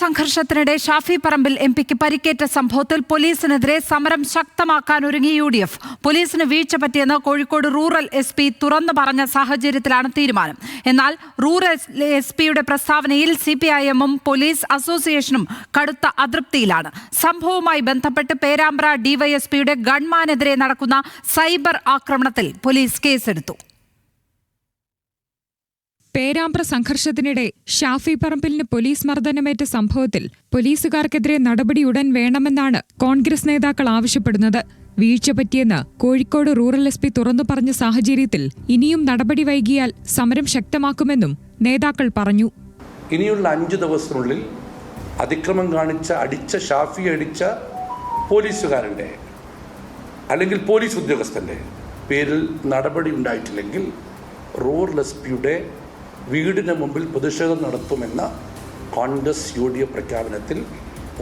സംഘർഷത്തിനിടെ Shafi Parambil M പിക്ക് പരിക്കേറ്റ സംഭവത്തിൽ പോലീസിനെതിരെ സമരം ശക്തമാക്കാൻ ഒരുങ്ങി യു ഡി എഫ്. പോലീസിന് വീഴ്ച പറ്റിയെന്ന് കോഴിക്കോട് റൂറൽ എസ് പി തുറന്നു പറഞ്ഞ സാഹചര്യത്തിലാണ് തീരുമാനം. എന്നാൽ റൂറൽ എസ് പിയുടെ പ്രസ്താവനയിൽ സി പി ഐ എമ്മും പോലീസ് അസോസിയേഷനും കടുത്ത അതൃപ്തിയിലാണ്. സംഭവവുമായി ബന്ധപ്പെട്ട് പേരാമ്പ്ര ഡിവൈഎസ്പിയുടെ ഗൺമാനെതിരെ നടക്കുന്ന സൈബർ ആക്രമണത്തിൽ പോലീസ് കേസെടുത്തു. പേരാമ്പ്ര സംഘർഷത്തിനിടെ ഷാഫി പറമ്പിലിന് പോലീസ് മർദ്ദനമേറ്റ സംഭവത്തിൽ പോലീസുകാർക്കെതിരെ നടപടി ഉടൻ വേണമെന്നാണ് കോൺഗ്രസ് നേതാക്കൾ ആവശ്യപ്പെടുന്നത്. വീഴ്ച പറ്റിയെന്ന് കോഴിക്കോട് റൂറൽ എസ് പി തുറന്നു പറഞ്ഞ സാഹചര്യത്തിൽ ഇനിയും നടപടി വൈകിയാൽ സമരം ശക്തമാക്കുമെന്നും നേതാക്കൾ പറഞ്ഞു. ഇനിയുള്ള അഞ്ചു ദിവസത്തിനുള്ളിൽ അതിക്രമം കാണിച്ച അടിച്ച ഷാഫി അടിച്ച പോലീസുകാരന്റെ അല്ലെങ്കിൽ പോലീസ് ഉദ്യോഗസ്ഥന്റെ പേരിൽ നടപടി ഉണ്ടായിട്ടില്ലെങ്കിൽ റൂറൽ എസ് പിയുടെ വീടിന് മുമ്പിൽ പ്രതിഷേധം നടത്തുമെന്ന കോൺഗ്രസ് യു ഡി എഫ് പ്രഖ്യാപനത്തിൽ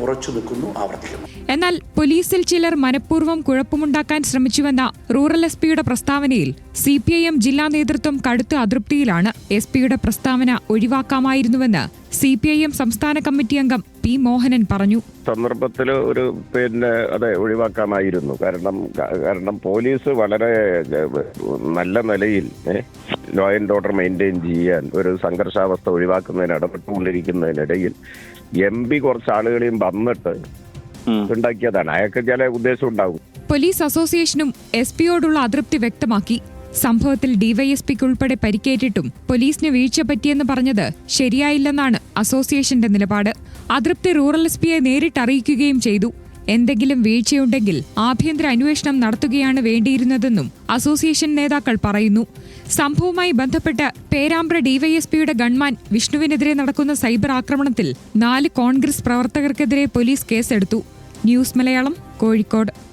ഉറച്ചു നിൽക്കുന്നു ആവർത്തിക്കുന്നു. എന്നാൽ പോലീസിൽ ചിലർ മനഃപൂർവം കുഴപ്പമുണ്ടാക്കാൻ ശ്രമിച്ചുവെന്ന റൂറൽ എസ് പിയുടെ പ്രസ്താവനയിൽ സി പി ഐ എം ജില്ലാ നേതൃത്വം കടുത്ത അതൃപ്തിയിലാണ് എസ് പിയുടെ പ്രസ്താവന ഒഴിവാക്കാമായിരുന്നുവെന്ന് സി പി ഐ എം സംസ്ഥാന കമ്മിറ്റി അംഗം പി മോഹനൻ പറഞ്ഞു. സന്ദർഭത്തിൽ ഒരു പിന്നെ അതെ ഒഴിവാക്കാമായിരുന്നു. കാരണം കാരണം പോലീസ് വളരെ നല്ല നിലയിൽ ലോ ആൻഡ് ഓർഡർ മെയിന്റെയിൻ ചെയ്യാൻ ഒരു സംഘർഷാവസ്ഥ ഒഴിവാക്കുന്നതിന് ഇടപെട്ടുകൊണ്ടിരിക്കുന്നതിനിടയിൽ എം പി കുറച്ച് ആളുകളെയും വന്നിട്ട് ഉണ്ടാക്കിയതാണ്. അയാൾക്ക് ചില ഉദ്ദേശം ഉണ്ടാവും പോലീസ് അസോസിയേഷനും എസ് പിയോടുള്ള അതൃപ്തി വ്യക്തമാക്കി. സംഭവത്തിൽ ഡിവൈഎസ്പിക്ക് ഉൾപ്പെടെ പരിക്കേറ്റിട്ടും പോലീസിന് വീഴ്ച പറ്റിയെന്ന് പറഞ്ഞത് ശരിയായില്ലെന്നാണ് അസോസിയേഷന്റെ നിലപാട്. അതൃപ്തി റൂറൽ എസ് പിയെ നേരിട്ട് അറിയിക്കുകയും ചെയ്തു. എന്തെങ്കിലും വീഴ്ചയുണ്ടെങ്കിൽ ആഭ്യന്തര അന്വേഷണം നടത്തുകയാണ് വേണ്ടിയിരുന്നതെന്നും അസോസിയേഷൻ നേതാക്കൾ പറയുന്നു. സംഭവവുമായി ബന്ധപ്പെട്ട് പേരാമ്പ്ര ഡിവൈഎസ്പിയുടെ ഗൺമാൻ വിഷ്ണുവിനെതിരെ നടക്കുന്ന സൈബർ ആക്രമണത്തിൽ നാല് കോൺഗ്രസ് പ്രവർത്തകർക്കെതിരെ പോലീസ് കേസെടുത്തു. ന്യൂസ് മലയാളം കോഴിക്കോട്.